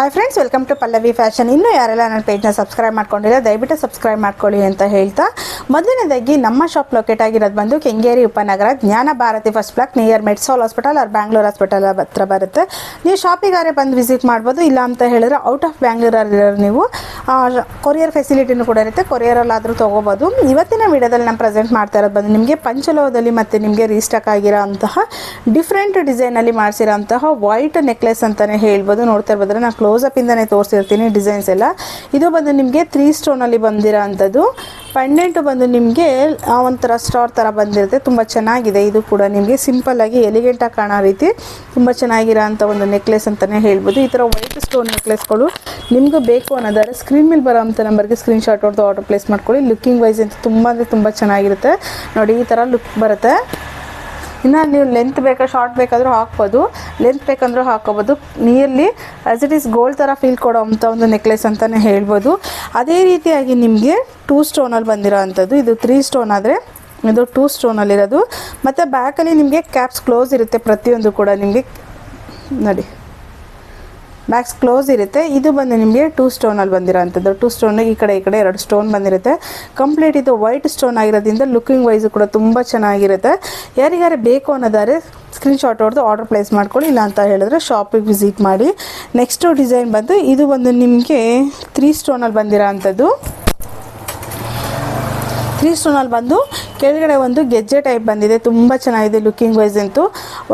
Hi friends welcome to Pallavi fashion ಇನ್ನೂ ಯಾರೆಲ್ಲ ನನ್ನ ಪೇಜ್ನ ಸಬ್ಸ್ಕ್ರೈಬ್ ಮಾಡ್ಕೊಂಡಿಲ್ಲ, ದಯವಿಟ್ಟು ಸಬ್ಸ್ಕ್ರೈಬ್ ಮಾಡ್ಕೊಳ್ಳಿ ಅಂತ ಹೇಳ್ತಾ. ಮೊದಲನೇದಾಗಿ ನಮ್ಮ ಶಾಪ್ ಲೊಕೇಟ್ ಆಗಿರೋದು ಬಂದು ಕೆಂಗೇರಿ ಉಪನಗರ Jnana Bharathi first block near Medsol hospital R Bangalore hospital ಹತ್ರ ಬರುತ್ತೆ. ನೀವು ಶಾಪಿಗಾರೆ ಬಂದು ವಿಸಿಟ್ ಮಾಡ್ಬೋದು, ಇಲ್ಲ ಅಂತ ಹೇಳಿದ್ರೆ ಔಟ್ ಆಫ್ ಬ್ಯಾಂಗ್ಳೂರಲ್ಲಿ ನೀವು. ಕೊರಿಯರ್ ಫೆಸಿಲಿಟಿನೂ ಕೂಡ ಇರುತ್ತೆ. ಕೊರಿಯರಲ್ಲಾದರೂ ತೊಗೋಬೋದು. ಇವತ್ತಿನ ವಿಡಿಯೋದಲ್ಲಿ ನಾನು ಪ್ರೆಸೆಂಟ್ ಮಾಡ್ತಾ ಇರೋದು ಬಂದು ನಿಮಗೆ ಪಂಚಲೋಹದಲ್ಲಿ ಮತ್ತು ನಿಮಗೆ ರೀಸ್ಟಾಕ್ ಆಗಿರೋ ಅಂತಹ ಡಿಫ್ರೆಂಟ್ ಡಿಸೈನಲ್ಲಿ ಮಾಡಿಸಿರೋ ಅಂತಹ ವೈಟ್ ನೆಕ್ಲೆಸ್ ಅಂತಲೇ ಹೇಳ್ಬೋದು. ನೋಡ್ತಾ ಇರ್ಬೋದ್ರೆ ನಾನು ಕ್ಲೋಸಪ್ಪಿಂದನೇ ತೋರಿಸಿರ್ತೀನಿ ಡಿಸೈನ್ಸ್ ಎಲ್ಲ. ಇದು ಬಂದು ನಿಮಗೆ ತ್ರೀ ಸ್ಟೋನಲ್ಲಿ ಬಂದಿರೋ ಅಂಥದ್ದು ಪೆಂಡೆಂಟು ಬಂದು ನಿಮಗೆ ಒಂಥರ ಸ್ಟಾರ್ ಥರ ಬಂದಿರುತ್ತೆ. ತುಂಬ ಚೆನ್ನಾಗಿದೆ. ಇದು ಕೂಡ ನಿಮಗೆ ಸಿಂಪಲ್ಲಾಗಿ ಎಲಿಗೆಂಟಾಗಿ ಕಾಣೋ ರೀತಿ. ತುಂಬ ಚೆನ್ನಾಗಿರೋ ಅಂಥ ಒಂದು ನೆಕ್ಲೆಸ್ ಅಂತಲೇ ಹೇಳ್ಬೋದು. ಈ ಥರ ವೈಟ್ ಸ್ಟೋನ್ ನೆಕ್ಲೆಸ್ಗಳು ನಿಮಗೂ ಬೇಕು ಅನ್ನೋದಾದ್ರೆ ಸ್ಕ್ರೀನ್ ಮೇಲೆ ಬರೋ ಅಂಥ ನಂಬರ್ಗೆ ಸ್ಕ್ರೀನ್ ಶಾಟ್ ಹೊಡೆದು ಆರ್ಡರ್ ಪ್ಲೇಸ್ ಮಾಡ್ಕೊಳ್ಳಿ. ಲುಕ್ಕಿಂಗ್ ವೈಸ್ ಅಂತ ತುಂಬ ಅಂದರೆ ತುಂಬ ಚೆನ್ನಾಗಿರುತ್ತೆ. ನೋಡಿ ಈ ಥರ ಲುಕ್ ಬರುತ್ತೆ. ಇನ್ನು ನೀವು ಲೆಂತ್ ಬೇಕಾ ಶಾರ್ಟ್ ಬೇಕಾದರೂ ಹಾಕ್ಬೋದು. ಲೆಂತ್ ಬೇಕಂದ್ರೂ ಹಾಕೋಬೋದು nearly as it is gold ಥರ ಫೀಲ್ ಕೊಡೋ ಅಂಥ ಒಂದು ನೆಕ್ಲೆಸ್ ಅಂತಲೇ ಹೇಳ್ಬೋದು. ಅದೇ ರೀತಿಯಾಗಿ ನಿಮಗೆ ಟೂ ಸ್ಟೋನಲ್ಲಿ ಬಂದಿರೋ ಅಂಥದ್ದು. ಇದು ತ್ರೀ ಸ್ಟೋನ್ ಆದರೆ ಇದು ಟೂ ಸ್ಟೋನಲ್ಲಿರೋದು ಮತ್ತು ಬ್ಯಾಕಲ್ಲಿ ನಿಮಗೆ ಕ್ಯಾಪ್ಸ್ ಕ್ಲೋಸ್ ಇರುತ್ತೆ ಪ್ರತಿಯೊಂದು ಕೂಡ. ನಿಮಗೆ, ನೋಡಿ. ಬ್ಯಾಕ್ಸ್ ಕ್ಲೋಸ್ ಇರುತ್ತೆ. ಇದು ಬಂದು ನಿಮಗೆ ಟೂ ಸ್ಟೋನಲ್ಲಿ ಬಂದಿರೋ ಅಂಥದ್ದು ಟೂ ಸ್ಟೋನ್ ಈ ಕಡೆ ಈ ಕಡೆ ಎರಡು ಸ್ಟೋನ್ ಬಂದಿರುತ್ತೆ. ಕಂಪ್ಲೀಟ್ ಇದು ವೈಟ್ ಸ್ಟೋನ್ ಆಗಿರೋದ್ರಿಂದ ಲುಕಿಂಗ್ ವೈಸ್ ಕೂಡ ತುಂಬ ಚೆನ್ನಾಗಿರುತ್ತೆ. ಯಾರಿಗಾರು ಬೇಕು ಅನ್ನೋದಾದ್ರೆ ಸ್ಕ್ರೀನ್ಶಾಟ್ ಹೊಡೆದು ಆರ್ಡರ್ ಪ್ಲೇಸ್ ಮಾಡ್ಕೊಳ್ಳಿ. ಇಲ್ಲ ಅಂತ ಹೇಳಿದ್ರೆ ಶಾಪಿಗೆ ವಿಸಿಟ್ ಮಾಡಿ. ನೆಕ್ಸ್ಟು ಡಿಸೈನ್ ಬಂದು ಇದು ಬಂದು ನಿಮಗೆ ತ್ರೀ ಸ್ಟೋನಲ್ಲಿ ಬಂದಿರೋ ಅಂಥದ್ದು ತ್ರೀ ಸ್ಟೋನಲ್ಲಿ ಬಂದು ಕೆಳಗಡೆ ಒಂದು ಗೆಜ್ಜೆ ಟೈಪ್ ಬಂದಿದೆ. ತುಂಬ ಚೆನ್ನಾಗಿದೆ ಲುಕ್ಕಿಂಗ್ ವೈಸ್ ಅಂತೂ.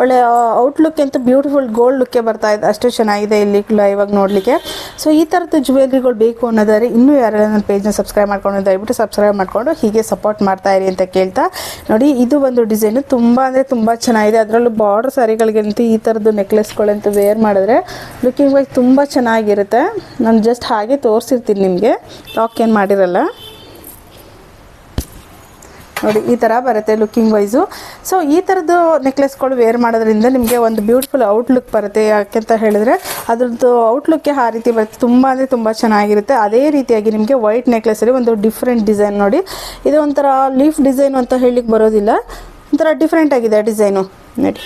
ಒಳ್ಳೆ ಔಟ್ಲುಕ್ ಅಂತೂ ಬ್ಯೂಟಿಫುಲ್ ಗೋಲ್ಡ್ ಲುಕ್ಕೇ ಬರ್ತಾ ಇದೆ. ಅಷ್ಟು ಚೆನ್ನಾಗಿದೆ ಇಲ್ಲಿ ಇವಾಗ ನೋಡಲಿಕ್ಕೆ. ಸೊ ಈ ಥರದ್ದು ಜ್ಯುವೆಲ್ರಿಗಳು ಬೇಕು ಅನ್ನೋದಾದ್ರೆ ಇನ್ನೂ ಯಾರೆಲ್ಲ ನನ್ನ ಪೇಜ್ನ ಸಬ್ಸ್ಕ್ರೈಬ್ ಮಾಡ್ಕೊಂಡು ದಯವಿಟ್ಟು ಸಬ್ಸ್ಕ್ರೈಬ್ ಮಾಡಿಕೊಂಡು ಹೀಗೆ ಸಪೋರ್ಟ್ ಮಾಡ್ತಾ ಇರಿ ಅಂತ ಕೇಳ್ತಾ. ನೋಡಿ, ಇದು ಒಂದು ಡಿಸೈನು ತುಂಬ ಅಂದರೆ ತುಂಬ ಚೆನ್ನಾಗಿದೆ. ಅದರಲ್ಲೂ ಬಾರ್ಡರ್ ಸ್ಯಾರಿಗಳಿಗಂತೂ ಈ ಥರದ್ದು ನೆಕ್ಲೆಸ್ಗಳಂತೂ ವೇರ್ ಮಾಡಿದ್ರೆ ಲುಕ್ಕಿಂಗ್ ವೈಸ್ ತುಂಬ ಚೆನ್ನಾಗಿರುತ್ತೆ. ನಾನು ಜಸ್ಟ್ ಹಾಗೆ ತೋರಿಸಿರ್ತೀನಿ ನಿಮಗೆ. ಲಾಕ್ ಏನು ಮಾಡಿರಲ್ಲ. ನೋಡಿ, ಈ ಥರ ಬರುತ್ತೆ ಲುಕ್ಕಿಂಗ್ ವೈಸು ಸೊ ಈ ಥರದ್ದು ನೆಕ್ಲೆಸ್ಗಳು ವೇರ್ ಮಾಡೋದ್ರಿಂದ ನಿಮಗೆ ಒಂದು ಬ್ಯೂಟಿಫುಲ್ ಔಟ್ಲುಕ್ ಬರುತ್ತೆ. ಯಾಕೆ ಅಂತ ಹೇಳಿದ್ರೆ, ಅದ್ರದ್ದು ಔಟ್ಲುಕ್ಕೆ ಆ ರೀತಿ ಬರುತ್ತೆ. ತುಂಬ ಅಂದರೆ ತುಂಬ ಚೆನ್ನಾಗಿರುತ್ತೆ. ಅದೇ ರೀತಿಯಾಗಿ ನಿಮಗೆ ವೈಟ್ ನೆಕ್ಲೆಸಲ್ಲಿ ಒಂದು ಡಿಫ್ರೆಂಟ್ ಡಿಸೈನ್ ನೋಡಿ. ಇದು ಒಂಥರ ಲೀಫ್ ಡಿಸೈನು ಅಂತ ಹೇಳಲಿಕ್ಕೆ ಬರೋದಿಲ್ಲ. ಒಂಥರ ಡಿಫ್ರೆಂಟ್ ಆಗಿದೆ ಡಿಸೈನು ನೋಡಿ.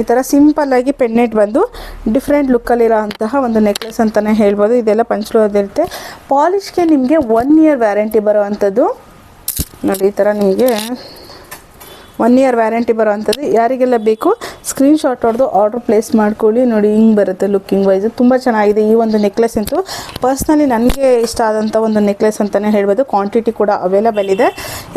ಈ ಥರ ಸಿಂಪಲ್ಲಾಗಿ ಪೆನ್ನೆಟ್ ಬಂದು ಡಿಫ್ರೆಂಟ್ ಲುಕ್ಕಲ್ಲಿರೋ ಅಂತಹ ಒಂದು ನೆಕ್ಲೆಸ್ ಅಂತಲೇ ಹೇಳ್ಬೋದು. ಇದೆಲ್ಲ ಪಂಚಲೋಹದಿರುತ್ತೆ ಪಾಲಿಶ್ಗೆ ನಿಮಗೆ ಒನ್ ಇಯರ್ ವ್ಯಾರಂಟಿ ಬರೋವಂಥದ್ದು ನೋಡಿ, ಈ ಥರ ನಿಮಗೆ ಒನ್ ಇಯರ್ ವ್ಯಾರಂಟಿ ಬರೋವಂಥದ್ದು ಯಾರಿಗೆಲ್ಲ ಬೇಕು ಸ್ಕ್ರೀನ್ಶಾಟ್ ಹೊಡೆದು ಆರ್ಡ್ರ್ ಪ್ಲೇಸ್ ಮಾಡ್ಕೊಳ್ಳಿ. ನೋಡಿ, ಹಿಂಗೆ ಬರುತ್ತೆ ಲುಕ್ಕಿಂಗ್ ವೈಸ್ ತುಂಬ ಚೆನ್ನಾಗಿದೆ ಈ ಒಂದು ನೆಕ್ಲೆಸ್ ಅಂತೂ. ಪರ್ಸ್ನಲಿ ನನಗೆ ಇಷ್ಟ ಆದಂಥ ಒಂದು ನೆಕ್ಲೆಸ್ ಅಂತಲೇ ಹೇಳ್ಬೋದು. ಕ್ವಾಂಟಿಟಿ ಕೂಡ ಅವೈಲಬಲ್ ಇದೆ.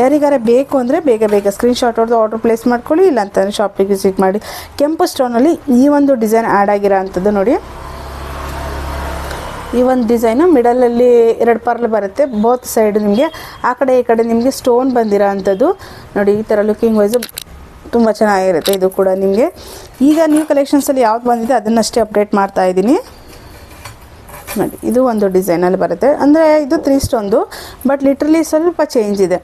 ಯಾರಿಗಾರ ಬೇಕು ಅಂದರೆ ಬೇಗ ಬೇಗ ಸ್ಕ್ರೀನ್ಶಾಟ್ ಹೊಡೆದು ಆರ್ಡ್ರ್ ಪ್ಲೇಸ್ ಮಾಡ್ಕೊಳ್ಳಿ. ಇಲ್ಲ ಅಂತಂದರೆ ಶಾಪಿಗೆ ವಿಸಿಟ್ ಮಾಡಿ. ಕೆಂಪು ಸ್ಟೋನಲ್ಲಿ ಈ ಒಂದು ಡಿಸೈನ್ ಆ್ಯಡ್ ಆಗಿರೋ ಅಂಥದ್ದು ನೋಡಿ. ಈ ಒಂದು ಡಿಸೈನು ಮಿಡಲಲ್ಲಿ ಎರಡು ಪರ್ಲ್ ಬರುತ್ತೆ. ಬೋತ್ ಸೈಡ್ ನಿಮಗೆ. ಆ ಕಡೆ, ಈ ಕಡೆ ನಿಮಗೆ ಸ್ಟೋನ್ ಬಂದಿರೋ ಅಂಥದ್ದು. ನೋಡಿ, ಈ ಥರ ಲುಕಿಂಗ್ ವೈಸು ತುಂಬ ಚೆನ್ನಾಗಿರುತ್ತೆ ಇದು ಕೂಡ ನಿಮಗೆ. ಈಗ ನ್ಯೂ ಕಲೆಕ್ಷನ್ಸಲ್ಲಿ ಯಾವ್ದು ಬಂದಿದೆ ಅದನ್ನಷ್ಟೇ ಅಪ್ಡೇಟ್ ಮಾಡ್ತಾ ಇದ್ದೀನಿ. ನೋಡಿ, ಇದು ಒಂದು ಡಿಸೈನಲ್ಲಿ ಬರುತ್ತೆ. ಅಂದರೆ ಇದು ತ್ರೀ ಸ್ಟೋನ್ದು ಬಟ್ ಲಿಟ್ರಲಿ ಸ್ವಲ್ಪ ಚೇಂಜ್ ಇದೆ.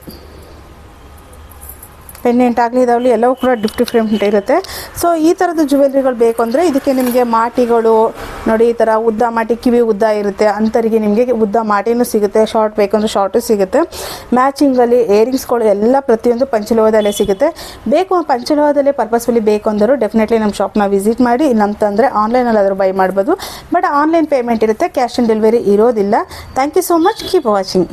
ಪೆಂಡೆಂಟ್ ಆಗಲಿ, ಇದಾಗಲಿ ಎಲ್ಲವೂ ಕೂಡ ಡಿಫ್ ಡಿಫ್ರೆಂಟ್ ಇರುತ್ತೆ. ಸೊ ಈ ಥರದ್ದು ಜ್ಯುವೆಲ್ರಿಗಳು ಬೇಕು ಅಂದರೆ ಇದಕ್ಕೆ ನಿಮಗೆ ಮಾಟಿಗಳು ನೋಡಿ, ಈ ಥರ ಉದ್ದ ಮಾಟಿ, ಕಿವಿ ಉದ್ದ ಇರುತ್ತೆ. ಅಂಥರಿಗೆ ನಿಮಗೆ ಉದ್ದ ಮಾಟಿನೂ ಸಿಗುತ್ತೆ ಶಾರ್ಟ್ ಬೇಕಂದ್ರೆ ಶಾರ್ಟು ಸಿಗುತ್ತೆ. ಮ್ಯಾಚಿಂಗಲ್ಲಿ ಏರಿಂಗ್ಸ್ಗಳು ಎಲ್ಲ ಪ್ರತಿಯೊಂದು ಪಂಚಲೋಹದಲ್ಲೇ ಸಿಗುತ್ತೆ. ಬೇಕು ಪಂಚಲೋಹದಲ್ಲೇ ಪರ್ಪಸ್ಫುಲಿ ಬೇಕು ಅಂದರು ಡೆಫಿನೆಟ್ಲಿ ನಮ್ಮ ಶಾಪ್ನ ವಿಸಿಟ್ ಮಾಡಿ, ಇಲ್ಲಂತಂದರೆ ಆನ್ಲೈನಲ್ಲಿ ಆದರೂ ಬೈ ಮಾಡ್ಬೋದು. ಬಟ್ ಆನ್ಲೈನ್ ಪೇಮೆಂಟ್ ಇರುತ್ತೆ ಕ್ಯಾಶ್ ಆನ್ ಡೆಲಿವರಿ ಇರೋದಿಲ್ಲ. Thank you so much keep watching